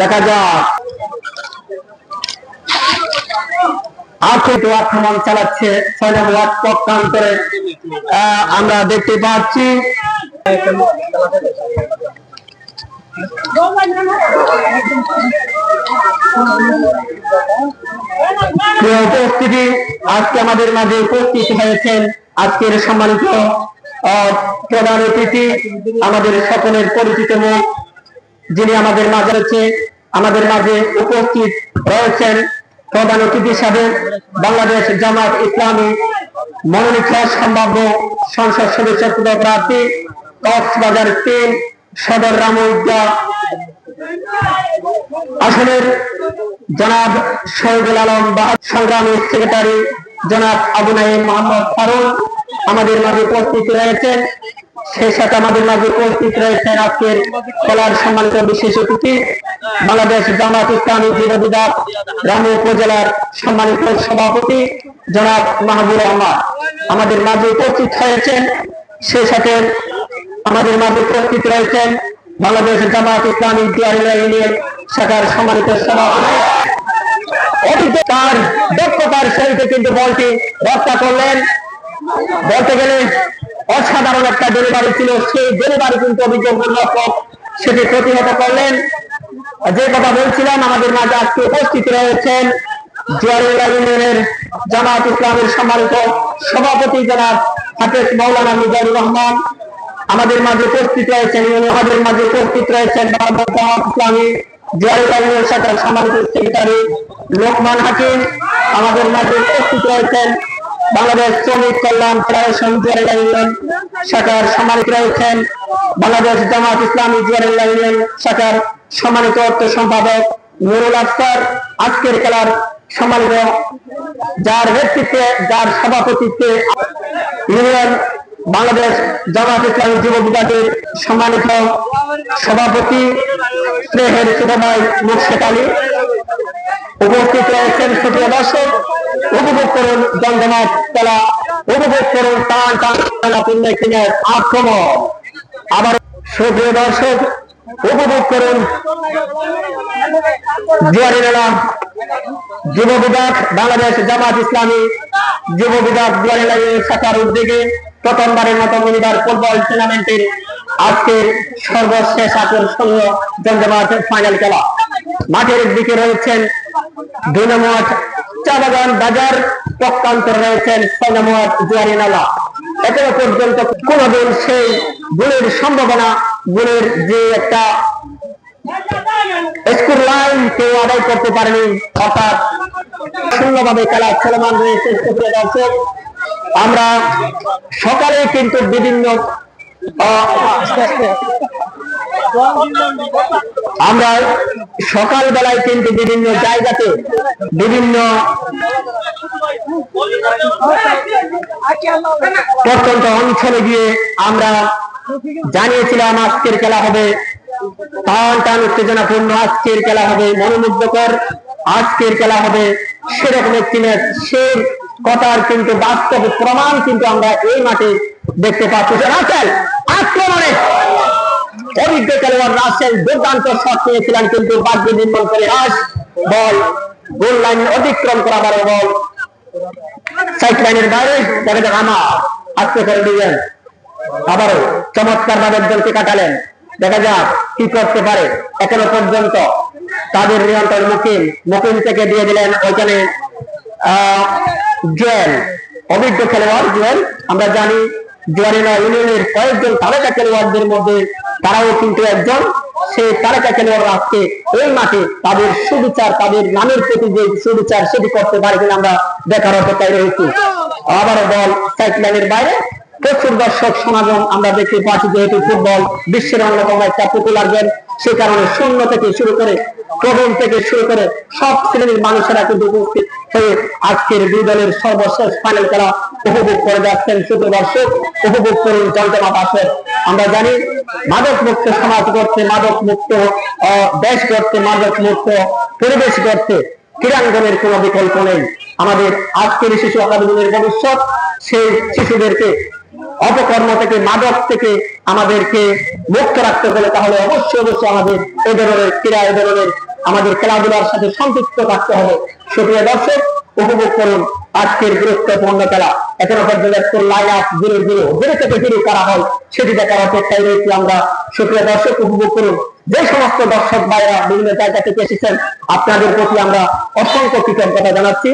দেখা চালাচ্ছে আমরা দেখতে পাচ্ছি। আজকে আমাদের মাঝে উপস্থিত হয়েছেন আজকের সম্মানিত প্রধান অতিথি, আমাদের সকলের পরিচিত মুখ। যিনি আমাদের মাঝে রয়েছে, আমাদের মাঝে উপস্থিত রয়েছেন প্রধান অতিথি হিসাবে বাংলাদেশ জামাত ইসলামী মনোনীত সম্ভাব্য সংসদ সদস্য প্রার্থী কক্সবাজার তিন সদর রামউদ্দা আসনের জনাব শহীদুল আলম বাহাদ সংগ্রামী সেক্রেটারি জনাব আবু নাইম মোহাম্মদ ফারুক। আমাদের মাঝে উপস্থিত রয়েছেন। সেই সাথে আমাদের মাঝে উপস্থিত রয়েছেন আজকের খেলার সম্মানিত বিশেষ অতিথি, বাংলাদেশ জামাত ইসলামী বিভাগ, রামু উপজেলার সম্মানিত সভাপতি, জনাব মাহবুব রহমান। আমাদের মাঝে উপস্থিত হয়েছেন সেই সাথে আমাদের মাঝে উপস্থিত রয়েছেন বাংলাদেশ জামাত ইসলামী দিয়ারিলা ইউনিয়ন শাখার সম্মানিত সভাপতি। অতীতে তার দক্ষতার সহিত কিন্তু বলটি রক্ষা করলেন। বলতে গেলে অসাধারণ একটা ডেলিভারি ছিল। সেই ডেলিভারি কিন্তু অভিযোগ সেটি প্রতিহত করলেন। যে কথা বলছিলাম, আমাদের মাঝে আজকে উপস্থিত রয়েছেন জুয়ারুল্লাহ ইউনিয়নের জামাত ইসলামের সম্মানিত সভাপতি জনাব হাফেজ মৌলানা মিজানুর রহমান। আমাদের মাঝে উপস্থিত রয়েছেন আমাদের মাঝে উপস্থিত রয়েছেন ইসলামী জুয়ারুল্লাহ ইউনিয়ন শাখার সম্মানিত সেক্রেটারি লোকমান হাকিম। আমাদের মাঝে উপস্থিত রয়েছেন বাংলাদেশ শ্রমিক কল্যাণ ফেডারেশন জিয়ারুল্লাহ ইউনিয়ন শাখার সম্মানিত রয়েছেন বাংলাদেশ জামাত ইসলামী জিয়ারুল্লাহ ইউনিয়ন শাখার সম্মানিত অর্থ সম্পাদক নুরুল আফসার। আজকের খেলার সম্মানিত যার নেতৃত্বে, যার সভাপতিত্বে ইউনিয়ন বাংলাদেশ জামাত ইসলামী যুব বিভাগের সম্মানিত সভাপতি স্নেহের ছোট ভাই মুর্শেদ আলী। উপস্থিত রয়েছেন সুপ্রিয় দর্শক, উপভোগ করুন জমজমাট খেলা, উপভোগ করুন টান টান আক্রমণ। আবার সুপ্রিয় দর্শক উপভোগ করুন। জুয়ারি মেলা, যুব বিভাগ, বাংলাদেশ জামাত ইসলামী, যুব বিভাগ জুয়ারি শাখার উদ্যোগে প্রথমবারের মতো মিনিবার ফুটবল টুর্নামেন্টের আজকের সর্বশেষ আকর্ষণীয় ফাইনাল খেলা। মাঠের দিকে রয়েছেন দুই নম্বর বাজার, পক্ষান্তর রয়েছেন ছয় জুয়ারি নালা এখনও পর্যন্ত কোনদিন সেই গুণের সম্ভাবনা গুণের যে একটা স্কুল লাইন কেউ আদায় করতে পারেনি, অর্থাৎ শূন্যভাবে খেলা চলমান রয়েছে সুপ্রিয় দর্শক আমরা সকালে কিন্তু বিভিন্ন আমরা সকাল বেলায় কিন্তু বিভিন্ন জায়গাতে বিভিন্ন প্রত্যন্ত অঞ্চলে গিয়ে আমরা জানিয়েছিলাম আজকের খেলা হবে। টান টান উত্তেজনাপূর্ণ আজকের খেলা হবে, মনোমুগ্ধকর আজকের খেলা হবে। সেরকম একটি ম্যাচ সেই কথার কিন্তু বাস্তব প্রমাণ কিন্তু আমরা এই মাঠে দেখতে পাচ্ছি। আক্রমণে অভিজ্ঞ খেলোয়াড় রাসেল দুর্দান্ত শট নিয়েছিলেন কিন্তু বাদ্য নির্মল করে হাস বল গোল লাইন অতিক্রম করা বারো বল। সাইড লাইনের বাইরে দেখা যাক আমার আজকে করে দিলেন আবারও চমৎকার ভাবে দলকে কাটালেন। দেখা যাক কি করতে পারে এখনও পর্যন্ত। তাদের নিয়ন্ত্রণ মুকিম মুকিম থেকে দিয়ে দিলেন ওইখানে জুয়েল। অভিজ্ঞ খেলোয়াড় জুয়েল। আমরা জানি জুয়ারিনা ইউনিয়নের কয়েকজন তারকা খেলোয়াড়দের মধ্যে তারাও কিন্তু একজন। সেই তারকা খেলোয়াড় আজকে এই মাঠে তাদের সুবিচার, তাদের নামের প্রতি যে সুবিচার সেটি করতে পারে কিনা আমরা দেখার অপেক্ষায় রয়েছি। আবারও বল সাইকলাইনের বাইরে। প্রচুর দর্শক সমাগম আমরা দেখতে পাচ্ছি যেহেতু ফুটবল বিশ্বের অন্যতম একটা পপুলার গেম সে কারণে শূন্য থেকে শুরু করে প্রবীণ থেকে শুরু করে সব শ্রেণির মানুষেরা কিন্তু উপস্থিত হয়ে আজকের দুই দলের সর্বশেষ ফাইনাল খেলা উপভোগ করে যাচ্ছেন শুধু দর্শক উপভোগ করুন জমজমা পাশের আমরা জানি মাদক মুক্ত সমাজ করতে মাদক মুক্ত দেশ করতে মাদক মুক্ত, পরিবেশ করতে ক্রীড়াঙ্গনের কোনো বিকল্প নেই। আমাদের আজকের শিশু একাডেমির ভবিষ্যৎ, সেই শিশুদেরকে অপকর্ম থেকে, মাদক থেকে আমাদেরকে মুক্ত রাখতে হলে তাহলে অবশ্যই অবশ্যই আমাদের এ ধরনের ক্রীড়া, এ ধরনের আমাদের খেলাধুলার সাথে সম্পৃক্ত থাকতে হবে। সুপ্রিয় দর্শক, উপভোগ করুন আজকের গুরুত্বপূর্ণ খেলা। এখনও পর্যন্ত line up zero zero zero থেকে জিরো করা হয়। সেটি দেখার অপেক্ষায় রয়েছি আমরা। সুপ্রিয় দর্শক, উপভোগ করুন। যে সমস্ত দর্শক ভাইরা বিভিন্ন জায়গা থেকে এসেছেন, আপনাদের প্রতি আমরা অসংখ্য কৃতজ্ঞতা জানাচ্ছি।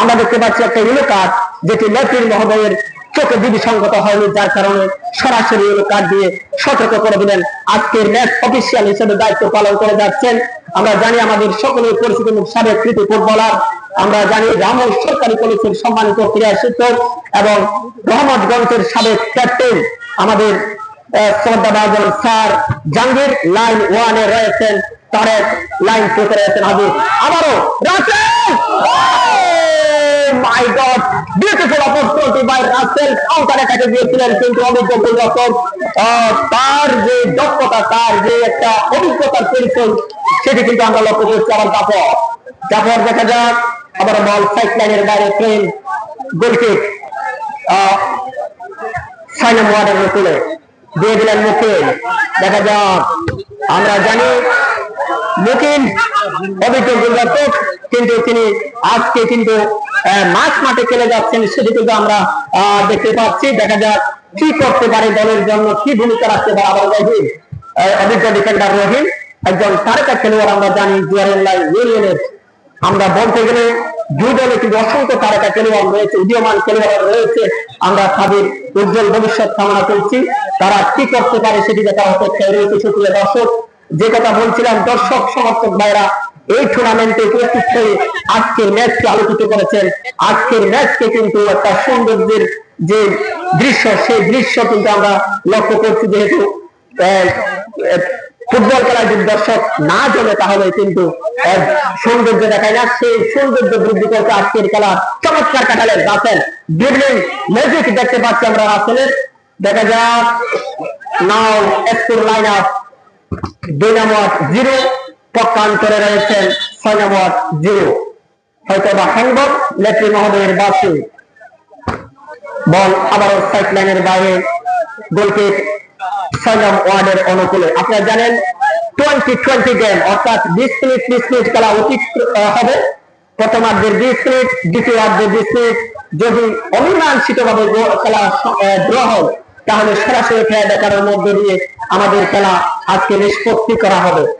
আমরা দেখতে পাচ্ছি একটা ইলো কার্ড যেটি লেফির মহোদয়ের চোখে বিধিসঙ্গত হয়নি, যার কারণে সরাসরি ইলো কার্ড দিয়ে সতর্ক করে দিলেন। আজকের ম্যাচ অফিসিয়াল হিসেবে দায়িত্ব পালন করে যাচ্ছেন। আমরা জানি আমাদের সকলের পরিচিত সাবেক কৃতি ফুটবলার। আমরা জানি রামল সরকারি কলেজের সম্মানিত ক্রীড়া শিক্ষক এবং রহমতগঞ্জের সাবেক ক্যাপ্টেন আমাদের শ্রদ্ধাভাজন স্যার জাহাঙ্গীর লাইন ওয়ানে রয়েছেন, তারেক লাইন টুতে রয়েছেন হাজির। আবারও Russell my God beautiful opportunity by Russell counter দিয়েছিলেন কিন্তু গোলরক্ষক তার যে দক্ষতা, তার যে একটা অভিজ্ঞতার পরিচয়, সেটি কিন্তু আমরা লক্ষ্য করছি আবার দেখা যাক, আবার বল সাইড লাইনের বাইরে ওয়ার্ডের তুলে দিয়ে দিলেন মুকিম দেখা যাক, আমরা জানি মুকিম অভিজ্ঞ গোলরক্ষক, কিন্তু তিনি আজকে কিন্তু মাঝ মাঠে খেলে যাচ্ছেন, সেটি কিন্তু আমরা দেখতে পাচ্ছি। দেখা যাক কি করতে পারে দলের জন্য, কি ভূমিকা রাখতে পারে আবার রহিম। অভিজ্ঞ ডিফেন্ডার রহিম, একজন তারকা খেলোয়াড় আমরা জানি ইউনিয়নের। আমরা বলতে গেলে দুই দলে কিন্তু অসংখ্য তারকা খেলোয়াড় রয়েছে, উদীয়মান খেলোয়াড় রয়েছে। আমরা তাদের উজ্জ্বল ভবিষ্যৎ কামনা করছি। তারা কি করতে পারে সেটি দেখা অপেক্ষায় রয়েছে সুপ্রিয় দর্শক, যে কথা বলছিলাম, দর্শক, সমর্থক ভাইরা এই টুর্নামেন্টে উপস্থিত হয়ে আজকের ম্যাচকে আলোচিত করেছেন। আজকের ম্যাচকে কিন্তু একটা সৌন্দর্যের যে দৃশ্য, সেই দৃশ্য কিন্তু আমরা লক্ষ্য করছি যেহেতু ফুটবল খেলায় যদি দর্শক না জমে তাহলে কিন্তু সৌন্দর্য দেখায় না। সেই সৌন্দর্য বৃদ্ধি করতে আজকের খেলা চমৎকার কাটালেন, রাসেল ড্রিবলিং ম্যাজিক দেখতে পাচ্ছি আমরা রাসেলের। দেখা যাক নাও স্কোর লাইন আপ দুই নম্বর জিরো পক্ষান্তরে রয়েছেন ছয় নম্বর জিরো। হয়তো বা সম্ভব লেফটি মহোদয়ের বাসে। বল, আবারও সাইড লাইনের বাইরে। গোলকিক ছয়ম ওয়ার্ডের অনুকূলে। আপনারা জানেন টোয়েন্টি টোয়েন্টি গেম অর্থাৎ বিশ মিনিট বিশ মিনিট খেলা অতীত হবে। প্রথমার্ধের বিশ মিনিট দ্বিতীয়ার্ধের বিশ মিনিট। যদি অমীমাংসিত ভাবে খেলা ড্র হয়, তাহলে সরাসরি খেলা দেখার মধ্যে দিয়ে আমাদের খেলা আজকে নিষ্পত্তি করা হবে।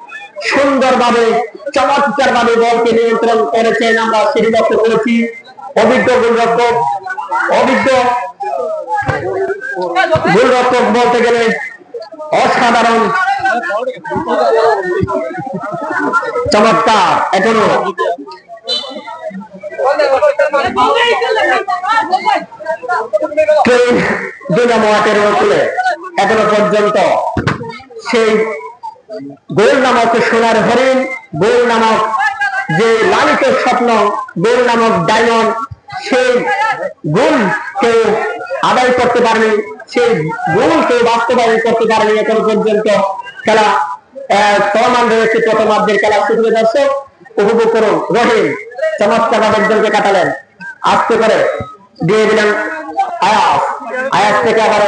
সুন্দরভাবে চমৎকার ভাবে বলকে নিয়ন্ত্রণ করেছেন আমরা লক্ষ্য করেছি। অভিজ্ঞ গোলরক্ষক অভিজ্ঞ গোলরক্ষক বলতে গেলে অসাধারণ। চমৎকার, এখনও। এখনও পর্যন্ত সেই গোল নামক সোনার হরিণ, গোল নামক যে লালিত স্বপ্ন, গোল নামক ডায়মন্ড, সেই গোল কেউ আদায় করতে পারেনি, সেই গোল কেউ বাস্তবায়ন করতে পারেনি এখনও পর্যন্ত খেলা। চলমান রয়েছে প্রথমার্ধের খেলা। দর্শক, উপভোগ করুন। রহিম একজনকে কাটালেন। আস্তে করে দিয়ে দিলেন আয়াস। আয়াস থেকে আবার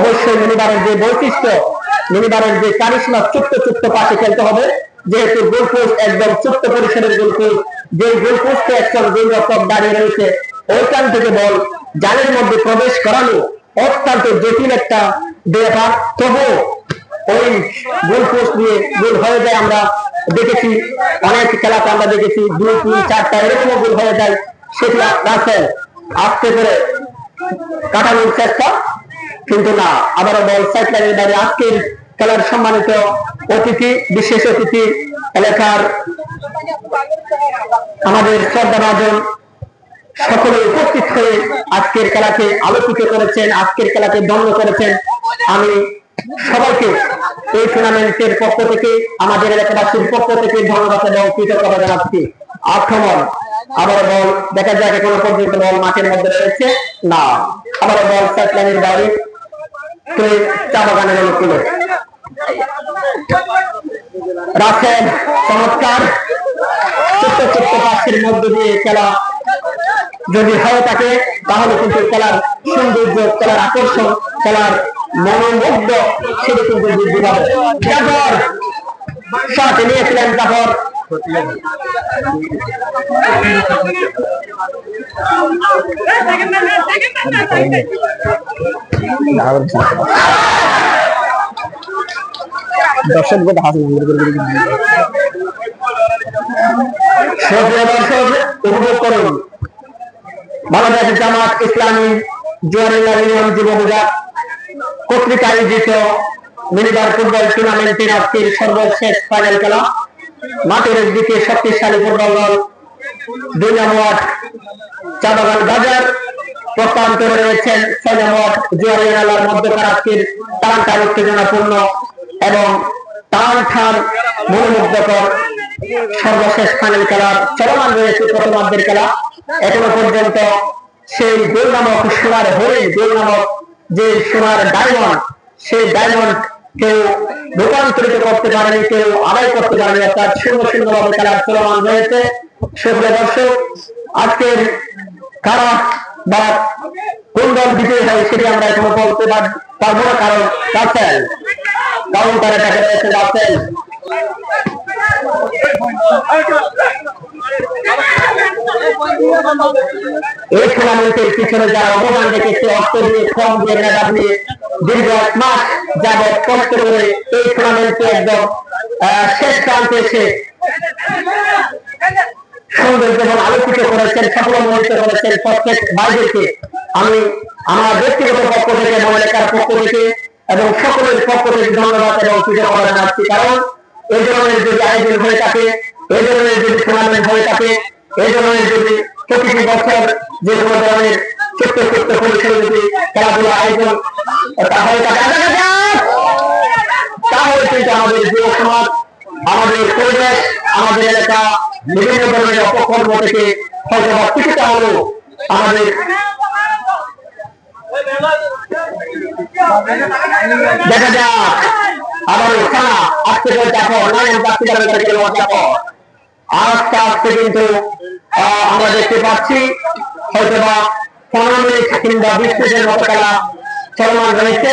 অবশ্যই মিনিবারের যে বৈশিষ্ট্য মিনিবারের যে কারিশমা ছোট্ট ছোট্ট পাশে খেলতে হবে, যেহেতু গোলপোস্ট একদম ছোট্ট পরিসরের গোলপোস্ট যে গোলপোস্টে একজন গোলরক্ষক দাঁড়িয়ে রয়েছে, ওইখান থেকে বল জালের মধ্যে প্রবেশ করানো অত্যন্ত জটিল একটা ব্যাপার। তবু ওই গোল পোস্ট নিয়ে গোল হয়ে যায় আমরা দেখেছি, অনেক খেলাতে আমরা দেখেছি, দুই, তিন, চারটা এরকম গোল হয়ে যায় সেটি রাসেল আস্তে করে কাটানোর চেষ্টা। কিন্তু না, আবারও বল সাইড লাইনের বাইরে। আজকের খেলার সম্মানিত অতিথি, বিশেষ অতিথি এলাকার আমাদের শ্রদ্ধাভাজন সকলে উপস্থিত হয়ে আজকের খেলাকে আলোকিত করেছেন, আজকের খেলাকে দণ্ড করেছেন। আমি সবাইকে এই টুর্নামেন্টের পক্ষ থেকে, আমাদের এলাকাবাসীর পক্ষ থেকে ধন্যবাদ এবং কৃতজ্ঞতা জানাচ্ছি। আক্রমণ আবার বল, দেখা যাক এখনও পর্যন্ত বল মাঠের মধ্যে রয়েছে। না আবার বল সাইড লাইনের চা বাগানের অনুকূলে। রাখেন চমৎকার। ছোট্ট ছোট্ট পাশের মধ্য দিয়ে খেলা। যদি হয়ে থাকে তাহলে কিন্তু খেলার সৌন্দর্য খেলার আকর্ষণ খেলার মনোমুগ্ধ সেটা কিন্তু বৃদ্ধি পাবে। জাফর শট নিয়েছিলেন জাফর। দর্শক বাংলাদেশ জামাত ইসলামী জোয়ারুল্লাহ ইউনিয়ন যুব বিভাগ কর্তৃক মিনিবার ফুটবল টুর্নামেন্টের আজকের সর্বশেষ ফাইনাল খেলা। মাঠের দিকে শক্তিশালী ফুটবল দল, দুই নম্বর বাজার। রয়েছেন ছয় নম্বর মধ্যকার আজকের উত্তেজনাপূর্ণ এবং টান ঠান মনোমুগ্ধকর সর্বশেষ ফাইনাল খেলার চলমান রয়েছে প্রথমার্ধের খেলা। এখনও পর্যন্ত সেই গোল নামক সোনার হরিণ গোল নামক যে সোনার ডায়মন্ড সেই ডায়মন্ড কেউ রূপান্তরিত করতে পারেনি, কেউ আদায় করতে পারেনি, অর্থাৎ শূন্য শূন্য খেলার চলমান রয়েছে। সেগুলো দর্শক, আজকের কারা বা কোন দল বিজয়ী হয় সেটি আমরা এখনও বলতে পারব না, কারণ রাসেল কারণ তারা টাকা রয়েছে রাসেল এই টুর্নামেন্টের পিছনে যারা অবদান রেখেছে অর্থ দিয়ে, শ্রম দিয়ে, মেধা দিয়ে, দীর্ঘ এক মাস যাবৎ কষ্ট করে এই টুর্নামেন্টে একদম শেষ প্রান্তে এসে সুন্দর যেমন আলোচিত করেছেন, সাফল্যমণ্ডিত করেছেন প্রত্যেক ভাইদেরকে, আমি আমার ব্যক্তিগত পক্ষ থেকে এলাকার পক্ষ থেকে এবং সকলের পক্ষ থেকে ধন্যবাদ এবং কৃতজ্ঞতা জানাচ্ছি কারণ এই ধরনের যদি আয়োজন হয়ে থাকে, এই ধরনের যদি টুর্নামেন্ট হয়ে থাকে, এই ধরনের যদি প্রতিটি বছর যে কোনো ধরনের ছোট্ট ছোট্ট পরিসরে যদি খেলাধুলা আয়োজন থাকে, তাহলে কিন্তু আমাদের যুব সমাজ আমাদের পরিবেশ আমাদের এলাকা বিভিন্ন ধরনের অপকর্ম থেকে হয়তো বা কিছুটা হলেও আমাদের দেখা যাক আবার খেলা আজকে করে দেখো নানান জাতি করে গেল কিন্তু আমরা দেখতে পাচ্ছি হয়তো বা পনেরো মিনিট কিংবা বিশ মিনিটের মতো খেলা চলমান রয়েছে।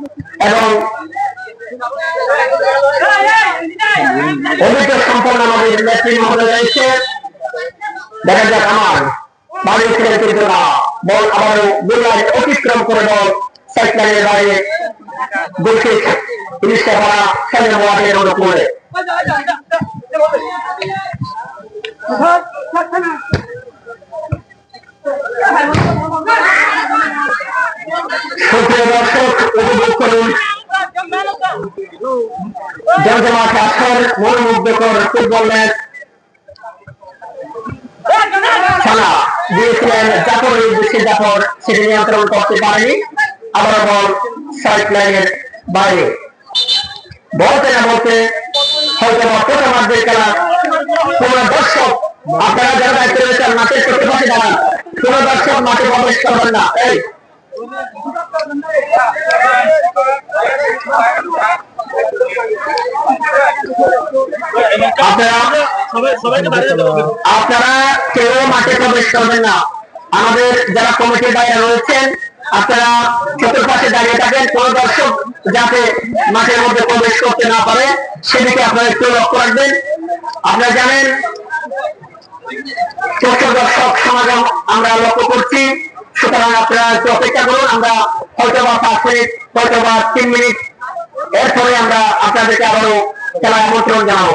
এবং অভিজ্ঞ সম্পন্ন আমাদের নেত্রী মহোদয় রয়েছে। দেখা যাক আমার বাড়ি ছিলেন কিন্তু না বল আবারও গোল্লায় অতিক্রম করে বল। সাইড লাইনের বাইরে গোলকিক ইলিশকা পাড়া সাইডের ওয়ার্ডের অনুকূলে সুপ্রিয় দর্শক উপভোগ করুন জমজমাট আসর মনোমুগ্ধকর ফুটবল ম্যাচ খেলা। দিয়েছিলেন জাফরের উদ্দেশ্যে জাফর, সেটি নিয়ন্ত্রণ করতে পারেনি। আবার বল সাইড লাইনের বাইরে। বলতে না বলতে হয়তো প্রথমার্ধের খেলা। কোন দর্শক, আপনারা যারা দায়িত্ব রয়েছেন, মাঠের চোখে পাশে দাঁড়ান। কোন দর্শক মাঠে প্রবেশ করবেন না। আপনারা কেউ মাঠে প্রবেশ করবেন না। আমাদের যারা কমিটির বাইরে রয়েছেন, আপনারা চতুর্পাশে দাঁড়িয়ে থাকেন। কোন দর্শক যাতে মাঠের মধ্যে প্রবেশ করতে না পারে, সেদিকে আপনারা একটু লক্ষ্য রাখবেন। আপনারা জানেন প্রচুর দর্শক সমাগম আমরা লক্ষ্য করছি। সুতরাং আপনারা একটু অপেক্ষা করুন আমরা হয়তো বা পাঁচ মিনিট হয়তো বা তিন মিনিট। এরপরে আমরা আপনাদেরকে আবারও খেলায় আমন্ত্রণ জানাব।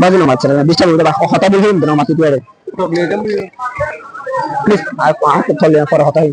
বাজে মাছ ডিস্টার্ব করে হতা বুঝে না মাতি তুই প্লিজ আর আমাকে চলে পরে হতা হই